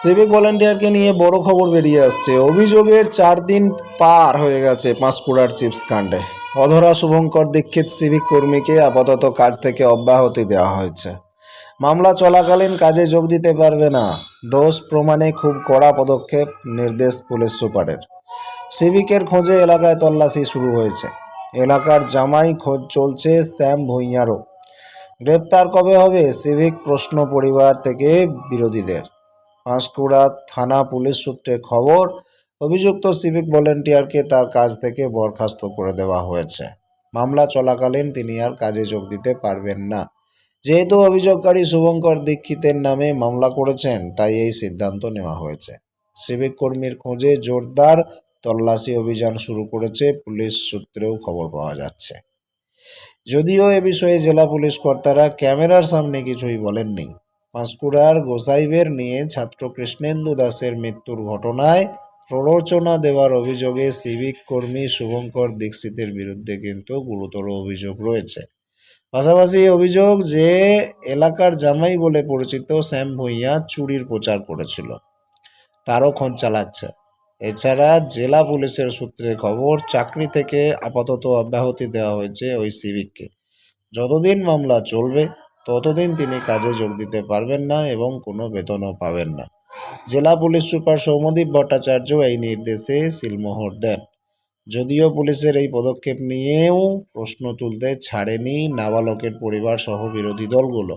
Civic ভলেন্টিয়ারকে নিয়ে বড় খবর বেরিয়ে আসছে। অভিযোগের চার দিন পার হয়ে গেছে পাঁশকুড়ার চিপস কাণ্ডে। অধরা শুভঙ্কর দীক্ষিত সিভিক কর্মীকে আপাতত কাজ থেকে অব্যাহতি দেওয়া হয়েছে। মামলা চলাকালীন কাজে যোগ দিতে পারবে না। দোষ প্রমাণে খুব কড়া পদক্ষেপ, নির্দেশ পুলিশ সুপারের। সিভিকের খোঁজে এলাকায় তল্লাশি শুরু হয়েছে। এলাকার জামাই খোঁজ চলছে শ্যাম ভূঁইয়ারও। গ্রেপ্তার কবে হবে? সিভিক প্রশ্ন পরিবার থেকে বিরোধীদের। পাঁশকুড়া থানা পুলিশ সূত্রে খবর, অভিযুক্ত সিভিক ভলেন্টিয়ারকে তার কাজ থেকে বরখাস্ত করে দেওয়া হয়েছে। মামলা চলাকালীন তিনি আর কাজে যোগ দিতে পারবেন না। যেহেতু অভিযোগকারী শুভঙ্কর দীক্ষিতের নামে মামলা করেছেন, তাই এই সিদ্ধান্ত নেওয়া হয়েছে। সিভিক কর্মীর খোঁজে জোরদার তল্লাশি অভিযান শুরু করেছে পুলিশ সূত্রেও খবর পাওয়া যাচ্ছে। যদিও এ বিষয়ে জেলা পুলিশ কর্তারা ক্যামেরার সামনে কিছুই বলেননি। পাঁশকুড়ার গোসাইবের নিয়ে ছাত্র কৃষ্ণেন্দু দাসের মৃত্যুর ঘটনায় প্ররোচনা দেওয়ার অভিযোগে সিভিক কর্মী শুভঙ্কর দীক্ষিতের বিরুদ্ধে কিন্তু গুরুতর অভিযোগ রয়েছে। পাশাপাশি অভিযোগ যে এলাকার জামাই বলে পরিচিত শ্যাম ভূঁইয়া চুরির প্রচার করেছিল, তারও খোঁজ চালাচ্ছে। এছাড়া জেলা পুলিশের সূত্রে খবর, চাকরি থেকে আপাতত অব্যাহতি দেওয়া হয়েছে ওই সিভিককে। যতদিন মামলা চলবে ততদিন তিনি কাজে যোগ দিতে পারবেন না এবং কোনো বেতনও পাবেন না। জেলা পুলিশ সুপার সৌমদীপ ভট্টাচার্য এই নির্দেশে সিলমোহর দেন। যদিও পুলিশের এই পদক্ষেপ নিয়েও প্রশ্ন তুলতে ছাড়েনি নাবালকের পরিবার সহ বিরোধী দলগুলো।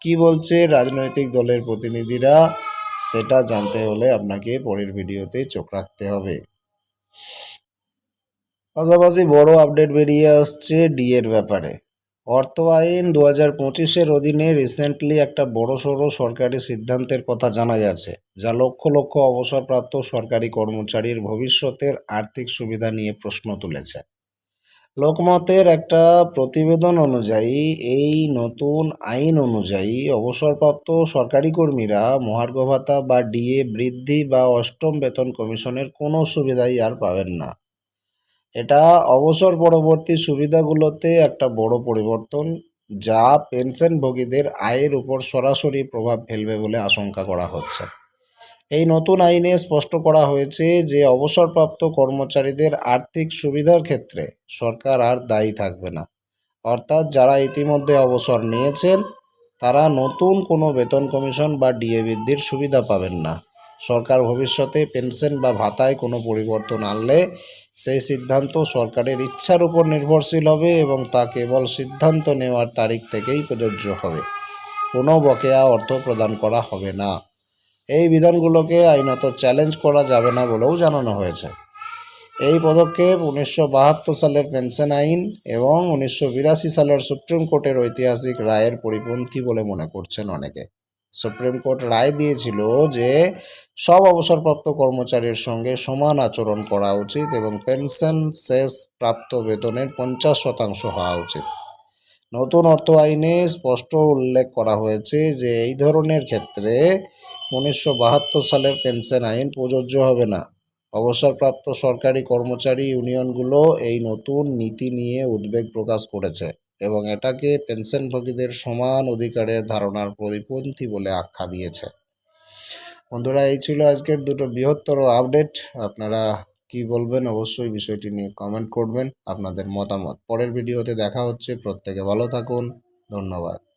কি বলছে রাজনৈতিক দলের প্রতিনিধিরা, সেটা জানতে হলে আপনাকে পরের ভিডিওতে চোখ রাখতে হবে। পাশাপাশি বড় আপডেট বেরিয়ে আসছে ডিএর ব্যাপারে। অর্থ আইন দু হাজার পঁচিশের অধীনে রিসেন্টলি একটা বড়সড় সরকারি সিদ্ধান্তের কথা জানা গেছে, যা লক্ষ লক্ষ অবসরপ্রাপ্ত সরকারি কর্মচারীর ভবিষ্যতের আর্থিক সুবিধা নিয়ে প্রশ্ন তুলেছে। লোকমতের একটা প্রতিবেদন অনুযায়ী, এই নতুন আইন অনুযায়ী অবসরপ্রাপ্ত সরকারি কর্মীরা মহার্ঘ ভাতা বা ডিএ বৃদ্ধি বা অষ্টম বেতন কমিশনের কোনো সুবিধাই আর পাবেন না। এটা অবসর পরবর্তী সুবিধাগুলোতে একটা বড় পরিবর্তন, যা পেনশনভোগীদের আয়ের উপর সরাসরি প্রভাব ফেলবে বলে আশঙ্কা করা হচ্ছে। এই নতুন আইনে স্পষ্ট করা হয়েছে যে অবসরপ্রাপ্ত কর্মচারীদের আর্থিক সুবিধার ক্ষেত্রে সরকার আর দায়ী থাকবে না। অর্থাৎ যারা ইতিমধ্যে অবসর নিয়েছেন, তারা নতুন কোনো বেতন কমিশন বা ডিএ বৃদ্ধির সুবিধা পাবেন না। সরকার ভবিষ্যতে পেনশন বা ভাতায় কোনো পরিবর্তন আনলে সেই সিদ্ধান্ত সরকারের ইচ্ছার উপর নির্ভরশীল হবে এবং তা কেবল সিদ্ধান্ত নেওয়ার তারিখ থেকেই প্রযোজ্য হবে। কোনো বকেয়া অর্থ প্রদান করা হবে না। এই বিধানগুলোকে আইনত চ্যালেঞ্জ করা যাবে না বলেও জানানো হয়েছে। এই পদক্ষেপ উনিশশো বাহাত্তর সালের পেনশন আইন এবং উনিশশো বিরাশি সালের সুপ্রিম কোর্টের ঐতিহাসিক রায়ের পরিপন্থী বলে মনে করছেন অনেকে। সুপ্রিম কোর্ট রায় দিয়েছিল যে সব অবসরপ্রাপ্ত কর্মচারীর সঙ্গে সমান আচরণ করা উচিত এবং পেনশন শেষ প্রাপ্ত বেতনের পঞ্চাশ শতাংশ হওয়া উচিত। নতুন অর্থ আইনে স্পষ্ট উল্লেখ করা হয়েছে যে এই ধরনের ক্ষেত্রে উনিশশো বাহাত্তর সালের পেনশন আইন প্রযোজ্য হবে না। অবসরপ্রাপ্ত সরকারি কর্মচারী ইউনিয়নগুলো এই নতুন নীতি নিয়ে উদ্বেগ প্রকাশ করেছে। এবং এটাকে পেনশনভোগীদের সমান অধিকারের ধারণার পরিপন্থী বলে আখ্যা দিয়েছে। বন্ধুরা, এই ছিল আজকের দুটো বৃহত্তর আপডেট। আপনারা কি বলবেন অবশ্যই বিষয়টি নিয়ে কমেন্ট করবেন। আপনাদের মতামত। পরের ভিডিওতে দেখা হচ্ছে। প্রত্যেকে ভালো থাকুন। ধন্যবাদ।